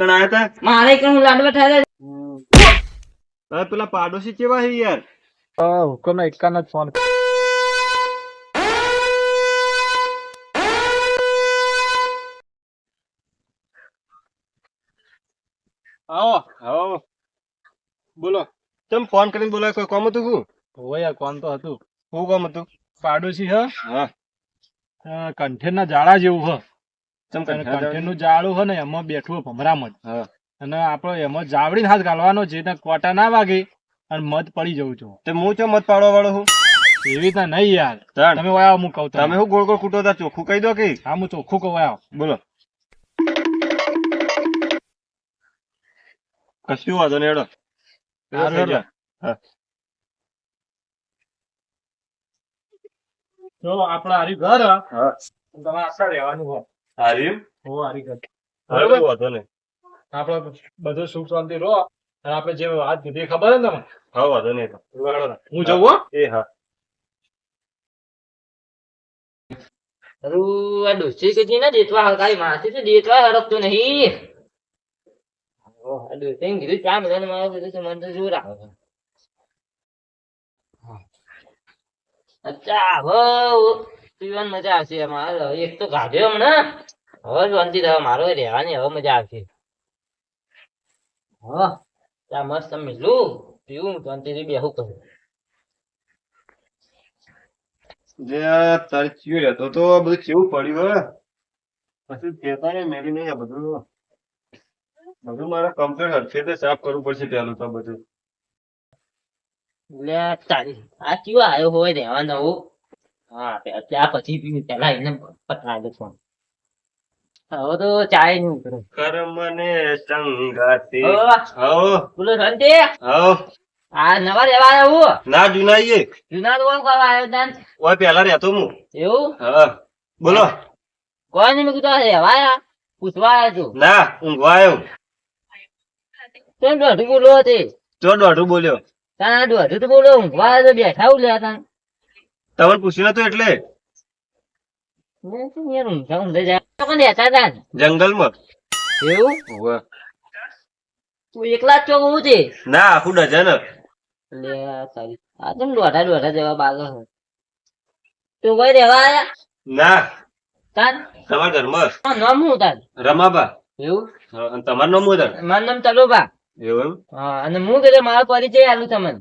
કણ આયા તા? મારે એક હું લાડવા ઠારે હવે પેલા પાડોશી કેવા હે યાર? હુકમ ના એકાન જ ફોન આવો. આવો બોલો. તમે ફોન કરીને બોલાય કોઈ કોમ હતું હું હોય યાર કોણ તો હતું. હું કોમ હતું? પાડોશી હા? હા. કંઠેર ના જાળા જેવું હ ચમ અને કંઠા કંઠેર નું જાળું હોય ને એમાં બેઠવું ભમરામાં જ. અને આપણો એમાં જાવડી હાથ ગાલવાનો જેને કોટા ના વાગે અને મધ પડી જવું છું. તે હું ચો મત પાડવા વાળો હું એવી રીતના નહીં યાર. તમે વાયા હું કહું તમે હું ગોળ ગોળ કૂટો તા ચોખ્ખું કહી દો કે? હા હું ચોખ્ખું કહું વાયો બોલો. કશું વાંધો નહીં એડો ચલો આપડે હારી ઘર તમારે આશા રહેવાનું હોય હારી હો હારી ઘર બરોબર? વાંધો નહીં. આપડે બધું સુખ શાંતિ રહો. અને આપણે જે વાત કીધી ખબર ને તમને? હા વાંધો નહીં હું જવું હો. એ હા. અરું આ ડોસી કે છે દેતવા હકાઈ માસી તો દેતવા હરકતો નહીં. ઓ, આ કીધું ચા બધાને મારો કીધું તો મને તો જોર આવે છે. અચ્છા હવે પીવાની મજા આવશે મારે એક તો ગાઢ્યો હમણાં. હવે શાંતિ થયો મારો રહેવાની હવે મજા આવશે. હા. ત્યાં મસ્ત મિલું પીવું શાંતિથી બેહું કરું. જે આ તારી ચીડ હતો તો બધું કેવું પડ્યું હે પછી કહેતા ને મેરી નહીં બધું. બધું મારે કમ્પ્લેટ હરખે તે સાફ કરવું પડશે પેલું તો બધું. લે તારી આ કયો આવ્યો હોય રહેવા નવું હા ત્યાં પછી પીવું પેલા એને પકડાય ફોન. હવે તો ચાય નહીં કર્મ ને સંગાતે હો બોલો શાંતિ. હો. આ નવા રહેવા આવ્યો ના જુનાઈએ જુના તો કોણ કરવા આવ્યો તાન ઓય પેલા રહેતો હું. એવું? હા. બોલો. કોઈ નહીં મેં કીધું રહેવા પૂછવા આવ્યો છું. ના ઊંઘવા આવ્યો કેમ દોઢું બોલો તે? ચો દોઢું બોલ્યો. આ દોઢું તો બોલો ઊંઘવા આવ્યો તો બેઠા ઉલ્યા તાન તમને પૂછ્યું નતું એટલે? જંગલમાં? એવું? તું એકલા જ ચોક હું તે ના આખું ડઝન લે તારી આ તો દોઢા દોઢા જેવા બાગો છે. તું કોઈ રહેવા આયા? ના. તાન તમારા ઘરમાં આ નામ હું તાન રમાબા. એવું? હા, અને તમારું નામ વધારે મારું નામ તલોબા. એવું હા અને હું કીધું મારો પરિચય આલું તમને.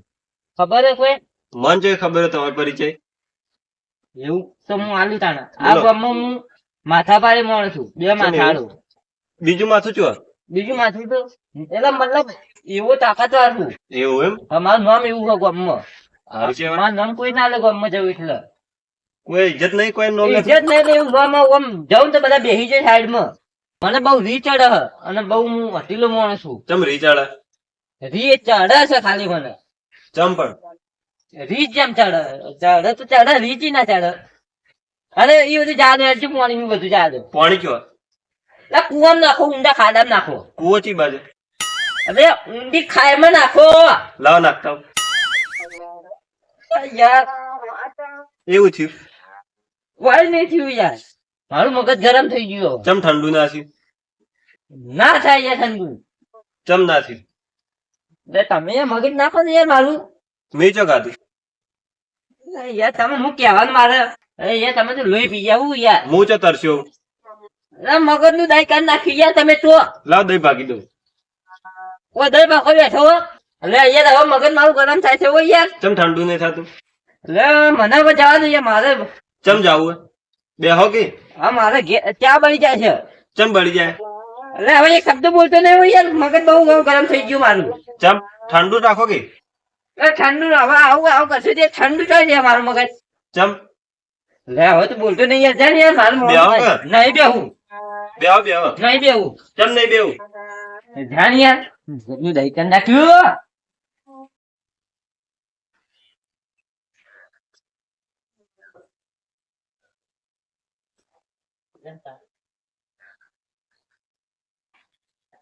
ખબર હે કોઈ? મન છે ખબર હે તમારો પરિચય? એવું? તો હું આલુ તાણા. આ. ગામમાં હું માથા પાડે મોણ છું. બે માથા બીજું માથું છું બીજું માથું તો એટલે મતલબ એવો તાકાતવાર છું. એવું એમ? હવે મારું નામ એવું છે ગામમાં. મારું નામ કોઈ ના લે ગામમાં જવું એટલે. કોઈ ઇજ્જત નહીં કોઈ નામ ઇજ્જત નહીં એટલે એવું ગામમાં આમ જાઉં તો બધા બેસી જાય સાઈડમાં. મને બહુ રી ચડે અને બહુ હું હતીલો માણસ છું. ચમ ચડે? રી ચડે છે ખાલી મને. ચમ પણ? રીચ જેમ ચડે. ચડે તો ચડે રીચી ના ચડે. અરે એ બધું જાદુ હેડ છે પાણી બધું જાદુ. પાણી કયો? એટલે કુવામ નાખો ઊંડા ખાડામાં નાખો. કુવો ચી બાજુ? અરે ઊંડી ખાયમાં નાખો. લાવ નાખતા યાર. એવું થયું? વાય નહીં થયું યાર. મારું મગજ ગરમ થઈ ગયું. ચમ ઠંડુ ના થયું? ના થાય યાર ઠંડુ. ચમ ના થયું? તમે મગજ નાખો ને યાર મારું. મેં ચો યાર તમે હું કહેવાનું મારે? અરે યાર તમે તો લોહી પી જાવ યાર. હું ચો તરસ્યો? મગજનું દહીં કાઢ નાખી યાર તમે તો. લાવ દહીં ભાગી દઉં. ઓ દહીં ભાગો બેઠો એટલે યાર હવે મગજ મારું ગરમ થાય છે ઓ યાર. ચમ ઠંડુ નહીં થતું? એટલે મને હવે જવા દો યાર મારે. ચમ જાવું બે હો કે? હા મારે ચા બળી જાય છે. ચમ બળી જાય? એટલે હવે એક શબ્દ બોલતો નહીં યાર મગજ બહુ ગરમ થઈ ગયું મારું. ચમ ઠંડુ રાખો કે? ઠંડુ હવે આવું આવું કશું તે ઠંડુ થાય છે મારું મગજ. ચમ? લે હવે તો બોલતો નહીં યાર જાણ યાર મારું મગજ બેહો થાય. કે? નહીં બેહું. બે હો નહીં બેહું. ચમ નહીં બેવું જાણ યાર. ઘરનું દહીં કરી નાખ્યું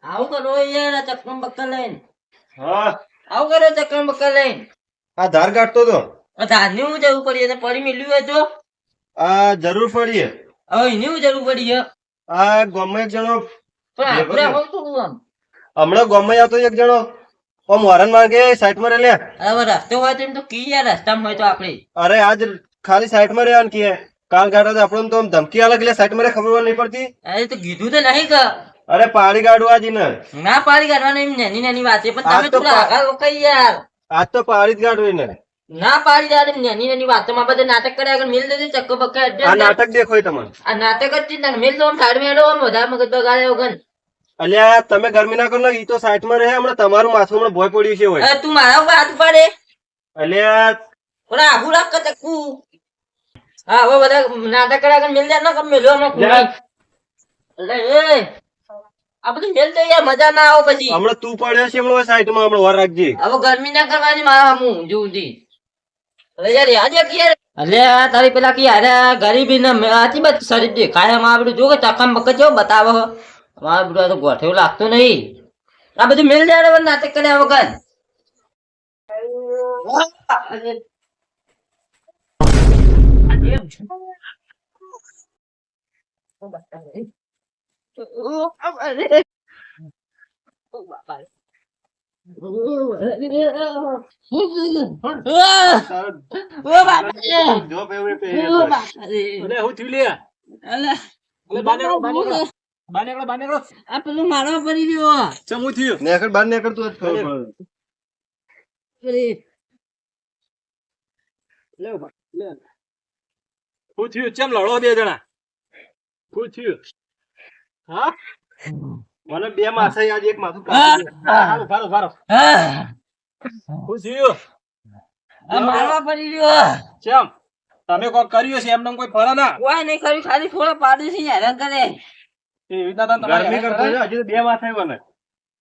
આવું કરો યાર આ ચક્કર બક્કર લઈને. હા. આવું કરે ચક્કર બક્કર લઈને આ ધાર કાઢતો તો. આ ધારની હું જરૂર પડી પડી મેલ્યું હોય તો આ જરૂર પડી હવે એની હું જરૂર પડી આ ગમે એક જણો. હમણાં ગમે આવતો એક જણો. ઓમ હોરન માંગે સાઈડમાં રે લે. હવે રસ્તો હોય તો તો કી યાર રસ્તામાં હોય તો આપણે. અરે આજ ખાલી સાઈડમાં રહેવાનું કે કાલ ગાડા તો આપણને તો ધમકી અલગ લે સાઈડમાં ખબર નહીં પડતી. અરે તો કીધું તો નહીં કે. અરે પાડી કાઢવા આજી ને. ના પાડી કાઢવાની એમ નાની નાની વાત છે પણ આ તમે તો થોડા આગળ રોકાઈ યાર. આજ તો પાડી જ કાઢવી ને. ના પાડી યાર નેની નાની નાની વાતોમાં બધા નાટક કર્યા આગળ મેલ દેજે ચક્કો બક્કા આ નાટક દેખોય તમને. આ નાટક જ તને મેલ દો સાઈડ મેળો આમ વધારે મગજ બગાડે વગર. અલ્યા તમે ગરમી ના કરો ને ઈ તો સાઈડમાં રહે હમણાં તમારું માથું હમણાં ભોય પડ્યું છે હોય. તું મારા ઉપર હાથ પાડે અલ્યા ઓલા આઘું રાખ કે ચક્કુ. હા હવે બધા નાટક કર્યા આગળ મેલ દે ના કમ મેલો હમણાં જા. એ. આ બધું મેલ દે યાર મજા ના આવે પછી. હમણાં તું પડ્યો છે હમણાં સાઈડમાં હમણાં વાર રાખજે. હવે ગરમી ના કરવાની મારા હમું જોઉંથી અરે યાર યાદ રાખ યાર. અલે તારી પેલા કી અરે ગરીબી ને આથી બધ શરીર દેખાય એમાં આ બધું જો કે ચકમ બક જો બતાવો. મારા બધું આ તો ગોઠેવું લાગતું નહીં. આ બધું મેલ દે હવે નાટક કર્યા વગર. પે મારવા. લે લે. પૂછ્યું ચમ લડો બે જણા પૂછ્યું હા? મને બે માથા યાદ એક માથું કાપી ભારો ભારો હું થયું મારવા પડી રહ્યો ચમ? તમે કોક કર્યું છે એમને કોઈ ફરે ના? કોઈ નહીં કર્યું ખાલી થોડા પાડી છે હેરાન કરે. એ રીતના તમે તમારે ગરમી કરતો? હજી તો બે માથા બને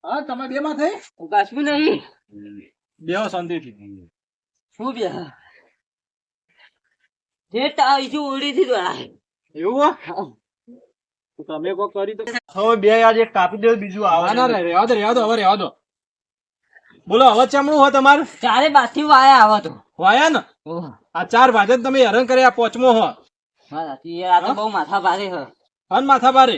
હા તમે બે માં થઈ કશું નહીં બેહો શાંતિથી. શું બે? જે આવી ઈથી ઉડી થી દોડાય એવું હો? તો તમે કો કરી તો હવે બે યાર એક કાપી દે બીજું આવે ના ના રેવા દો રેવા દો હવે રેવા દો. બોલો હવે ચમણું હો તમાર? ચારે બાથી વાયા આવા તો. વાયા ને? આ ચાર ભાજે તમે હેરાન કર્યા પોચમો હો. આ તો બહુ માથા ભારે હ હન માથા ભારે?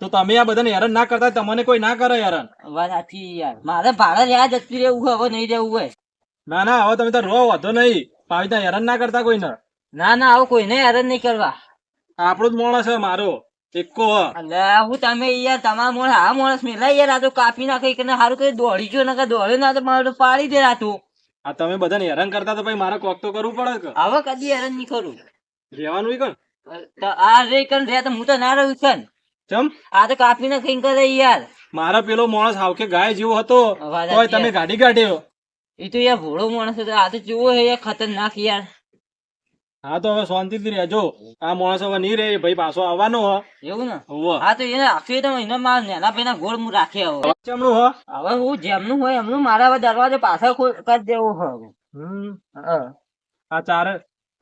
તો તમે આ બધાને હેરાન ના કરતા તમને કોઈ ના કરે હેરાન. વાત સાચી યાર. મારે ભાડા રહ્યા જતી રહેવું હવે નહીં રહેવું હોય. ના ના હવે તમે તો રો વધો નહીં. પાવી હેરાન ના કરતા કોઈને. ના ના આવું કોઈને હેરાન નહીં કરવા. આપણો જ મોણસ છે મારો. એકો. અલ્યા હું તમે યાર તમારા મોણ આ માણસ મેલા યાર આ તો કાપી નાખે કે સારું કરી દોડી ગયો નકર દોડ્યો ના તો મારે પાડી દે રાતું. આ તમે બધાને હેરાન કરતા તો ભાઈ મારે કોક તો કરવું પડે કે? હવે કદી હેરાન નહીં કરું. રહેવાનું કણ? તો આ રે કન રે તો હું તો ના રહું કન ચમ? આ તો કાપી કઈ કરે યાર. મારા પેલો માણસ હાવકે ગાય જેવો હતો તોય તમે ગાડી કાઢ્યો. એ તો યાર ભોળો માણસ હતો આ તો જુઓ હે યાર ખતરનાક યાર. હા તો હવે શાંતિથી રહેજો. આ માણસ હવે નહીં રે ભાઈ પાછો આવવાનો હ. એવું ને? હા તો એને આખી તો એને મારા નેના ભાઈ ગોળ હું રાખી હવે. ચમનું હ? હવે હું જેમનું હોય એમનું મારા હવે દરવાજો પાછળ કરી દેવો હ આ ચાર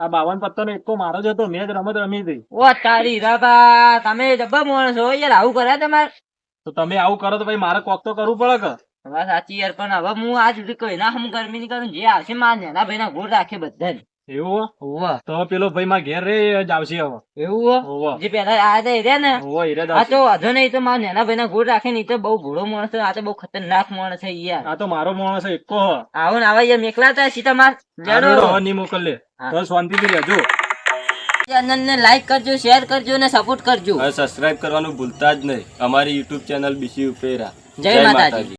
આ બાવન પત્તરનો એક તો મારો જ હતો મેં જ રમત રમી હતી. ઓ તારી રાતા તમે જબ્બા માણસ હો યાર આવું કરે તમારે? તો તમે આવું કરો તો ભાઈ મારે કોક તો કરવું પડે કે? સાચી યાર પણ હવે હું આ સુધી કોઈ ના હમ ગરમી નહીં કરું જે આવશે મારા નેના ભાઈ ના ગોળ રાખે બધા એવું હોવા તો પેલો ભાઈ માં ઘેર રે જ આવશે હવે. એવું હો? જે પેલા આયા તા એ ને? હોવે, ઈ આ તો વાંધો નહીં તો મારા નેના ભાઈ ના ગોળ રાખે ને તો બહુ ભૂળો માણસ છે આ તો બહુ ખતરનાક માણસ છે યાર. આ તો મારો માણસ છે, એકો આવો ને આવા યાર મેકલા તા સીતા માર આ નહીં મોકલે હા. શાંતિ શાંતિથી રહેજો. ચેનલ ને લાઈક કરજો શેર કરજો ને સપોર્ટ કરજો. સબસ્ક્રાઇબ કરવાનું ભૂલતા જ નહીં. અમારી યુટ્યુબ ચેનલ બીસી ઉપેરા. જય માતાજી.